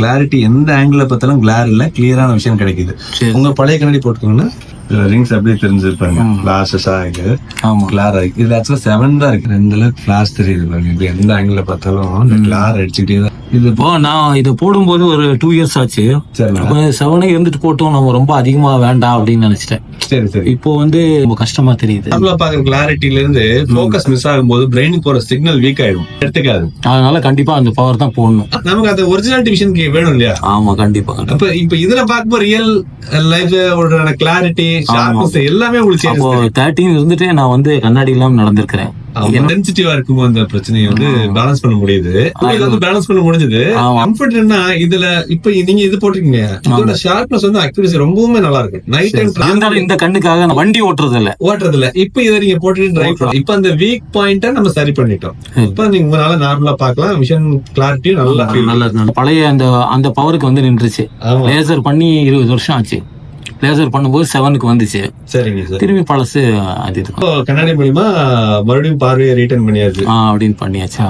Clarity எந்த angle பார்த்தாலும் கிளார் இல்ல கிளியரான விஷயம் கிடைக்குது. உங்க பழைய கண்ணாடி போட்டுக்கோங்கன்னா ரிங்ஸ் அப்படியே தெரிஞ்சிருப்பாங்க. கிளாஸஸ் ஆகுது ஆமா. கிளார் இருக்கு இது. ஆக்சுவலா செவன் தான் இருக்கு. ரெண்டுல கிளாஸ் தெரியுது பாருங்க. எந்த ஆங்கிள் பார்த்தாலும் கிளார் அடிச்சுக்கிட்டே தான் இது இப்போ நான் இதை போடும்போது ஒரு டூ இயர்ஸ் ஆச்சு. செவனே இருந்துட்டு போட்டோம். நம்ம ரொம்ப அதிகமா வேண்டாம் அப்படின்னு நினைச்சிட்டேன். சரி சரி. இப்போ வந்து ரொம்ப கஷ்டமா தெரியுது. பாக்குற கிளாரிட்டில இருந்து ஃபோக்கஸ் மிஸ் ஆகும்போது பிரெயினுக்கு போற சிக்னல் வீக் ஆயிடும். எடுத்துக்காது. அதனால கண்டிப்பா அந்த பவர் தான் போடணும். நமக்கு அந்த ஒரிஜினாலிட்டி விஷன் வேணும் இல்லையா? ஆமா கண்டிப்பா. அப்ப இப்ப இதுல பார்க்கும்போது ரியல் லைஃப் கிளாரிட்டி எல்லாமே உங்களுக்கு தேர்ட்டின் இருந்துட்டு நான் வந்து கண்ணாடி இல்லாம நடந்திருக்கிறேன். சென்சிட்டிவா இருக்கும்போது அந்த பிரச்சனையை வந்து பேலன்ஸ் பண்ண முடியுது. வந்து பேலன்ஸ் பண்ண முடிஞ்சது. என்ன இதுல இப்ப நீங்க இது போட்டிருக்கீங்க. இதோட ஷார்ப்னஸ் வந்து அக்யூரசி ரொம்பவுமே நல்லா இருக்கு. நைட் டைம் இந்த கண்ணுக்காக வண்டி ஓட்டுறது இல்ல ஓட்டுறது இல்ல இப்ப இதை நீங்க போட்டு டிரைவ் பண்ணலாம் இப்ப அந்த வீக் பாயிண்ட நம்ம சரி பண்ணிட்டோம். இப்ப நீங்க உங்களால நார்மலா பார்க்கலாம். விஷன் கிளாரிட்டியும் நல்லா நல்ல பழைய அந்த அந்த பவருக்கு வந்து நின்றுச்சு. லேசர் பண்ணி இருபது வருஷம் ஆச்சு. லேசர் பண்ணும்போது செவனுக்கு வந்துச்சு. சரிங்க சார் திரும்பி பழசு அது கண்ணாடி மூலியமா மறுபடியும் பார்வையை ரிட்டர்ன் பண்ணியாச்சு. ஆ அப்படின்னு பண்ணியாச்சு